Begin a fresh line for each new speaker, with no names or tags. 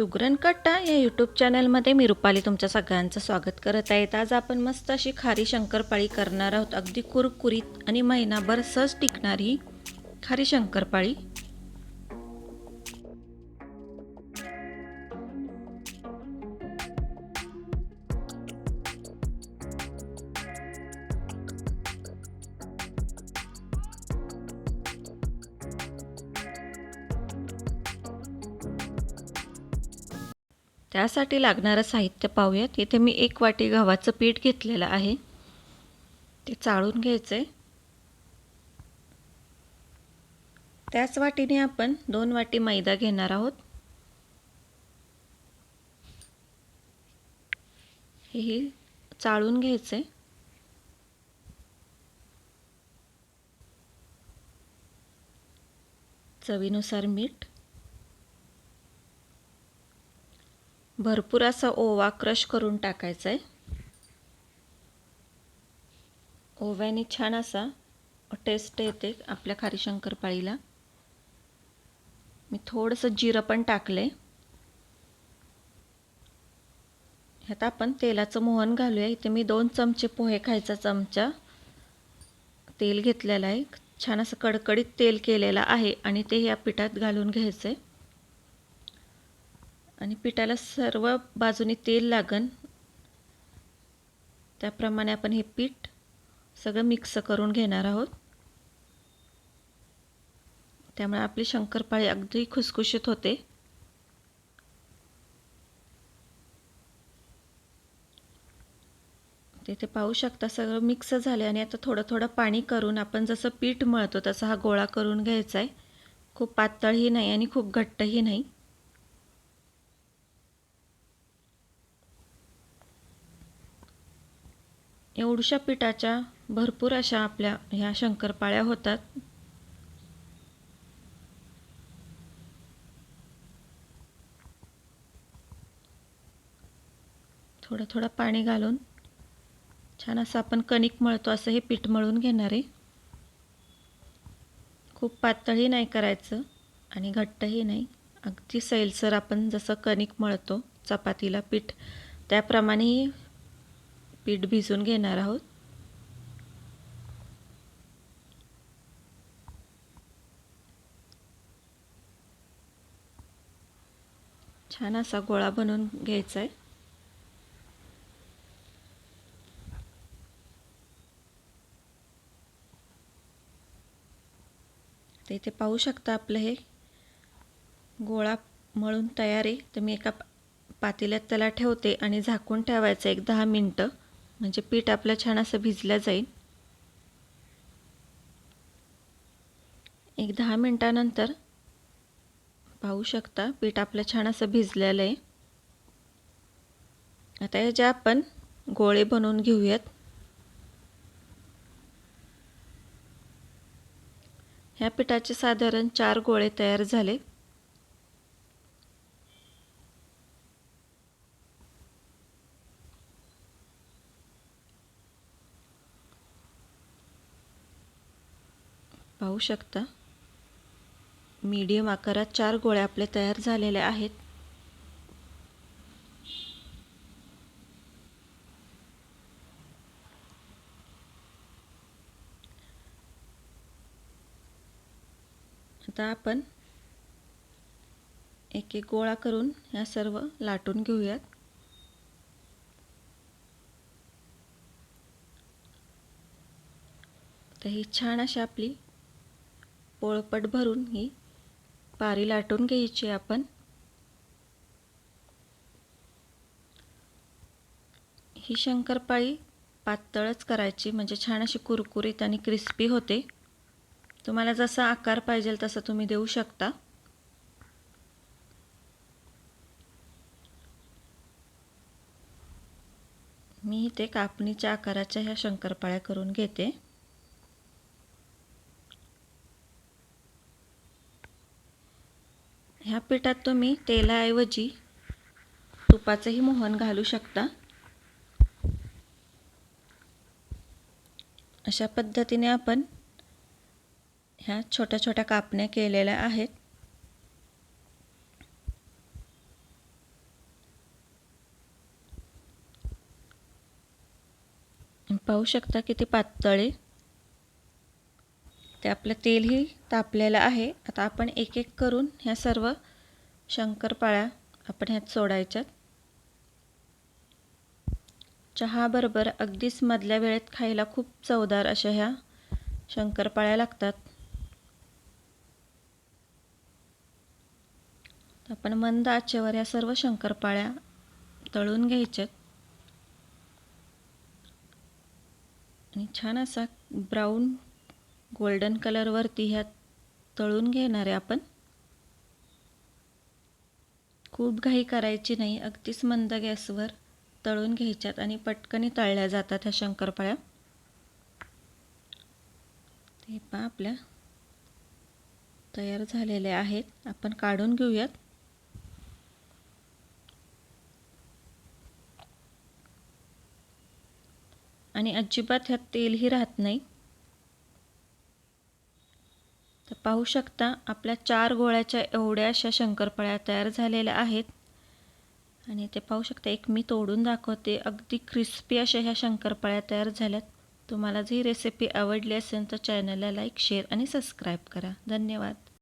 सुगरण कट्टा या यूट्यूब चॅनलमध्ये मी रुपाली तुमच्या सगळ्यांचं स्वागत करत आहे. आज आपण मस्त अशी खारी शंकरपाळी करणार आहोत. अगदी कुरकुरीत आणि महिनाभर सहज टिकणारी खारी शंकरपाळी. त्यासाठी लागणारं साहित्य पाहूयात. इथे मी एक वाटी गव्हाचं पीठ घेतलेलं आहे. ते चाळून घ्यायचं आहे त्याच वाटीने आपण दोन वाटी मैदा घेणार आहोत. हेही चाळून घ्यायचं आहे चवीनुसार मीठ. भरपूर असा ओवा क्रश करून टाकायचा आहे ओव्याने छान असा टेस्ट येते आपल्या खारी शंकरपाळीला मी थोडंसं जिरं पण टाकलं आहे ह्यात आपण तेलाचं मोहन घालूया. इथे मी दोन चमचे पोहे खायचा चमचा तेल घेतलेलं आहे. छान असं कडकडीत तेल केलेलं आहे आणि ते या पिठात घालून घ्यायचं आहे आणि पिठाला सर्व बाजूनी तेल लागन. त्याप्रमाणे आपण हे पीठ सगळं मिक्स करून घेणार आहोत. त्यामुळे आपली शंकरपाळी अगदी खुसखुशीत होते. तिथे पाहू शकता सगळं मिक्स झाले आणि आता थोडं थोडं पाणी करून आपण जसं पीठ मळतो तसा हा गोळा करून घ्यायचा आहे खूप पातळही नाही आणि खूप घट्टही नाही. एवढ्या पिठाच्या भरपूर अशा आपल्या ह्या शंकरपाळ्या होतात. थोडं थोडं पाणी घालून छान असं आपण कणिक मळतो असं हे पीठ मळून घेणार आहे. खूप पातळही नाही करायचं आणि घट्टही नाही. अगदी सैलसर आपण जसं कणिक मळतो चपातीला पीठ त्याप्रमाणे पीठ भिजून घेणार आहोत. छान असा गोळा बनवून घ्यायचा आहे तर इथे पाहू शकता आपलं हे गोळा मळून तयार आहे. तर मी एका पातेल्यात त्याला ठेवते आणि झाकून ठेवायचं एक दहा मिनटं. म्हणजे पीठ आपलं छान असं भिजलं जाईल. एक दहा मिनटानंतर पाहू शकता पीठ आपलं छान असं भिजलेलं आहे. आता याचे आपण गोळे बनवून घेऊयात. ह्या पिठाचे साधारण चार गोळे तयार झाले. पाहू शकता. मीडियम आकारात चार गोळ्या आपले तयार झालेले आहेत. आता आपण एक एक गोळा करून ह्या सर्व लाटून घेऊयात. तर ही छान अशी आपली पोळपट भरून ही पारी लाटून घ्यायची आपण. ही शंकरपाळी पातळच करायची म्हणजे छान अशी कुरकुरीत आणि क्रिस्पी होते. तुम्हाला जसा आकार पाहिजे तसा तुम्ही देऊ शकता. मी इथे कापणीच्या आकाराच्या ह्या शंकरपाळ्या करून घेते. ह्या पिठात तुम्ही तेलाऐवजी तुपाचंही मोहन घालू शकता. अशा पद्धतीने आपण ह्या छोट्या छोट्या कापण्या केलेल्या आहेत. पाहू शकता किती पातळे ते आपलं तेलही तापलेलं आहे. आता आपण एक एक करून ह्या सर्व शंकरपाळ्या आपण ह्यात सोडायच्यात. चहाबरोबर अगदीच मधल्या वेळेत खायला खूप चवदार अशा ह्या शंकरपाळ्या लागतात. आपण मंद आचेवर या सर्व शंकरपाळ्या तळून घ्यायच्यात. आणि छान असा ब्राऊन गोल्डन कलरवरती ह्या तळून घेणार आहे आपण. खूप घाई करायची नाही अगदीच मंद गॅसवर तळून घ्यायच्यात आणि पटकनी तळल्या जातात ह्या शंकरपाळ्या ते पा आपल्या. तयार झालेल्या आहेत. आपण काढून घेऊयात. आणि अजिबात ह्यात तेलही राहत नाही तर पाहू शकता आपल्या चार गोळ्याच्या एवढ्या अशा शंकरपाळ्या तयार झालेल्या आहेत. आणि ते पाहू शकता एक मी तोडून दाखवते. अगदी क्रिस्पी अशा ह्या शंकरपाळ्या तयार झाल्यात. तुम्हाला जी रेसिपी आवडली असेल तर चॅनलला लाईक शेअर आणि सबस्क्राईब करा. धन्यवाद.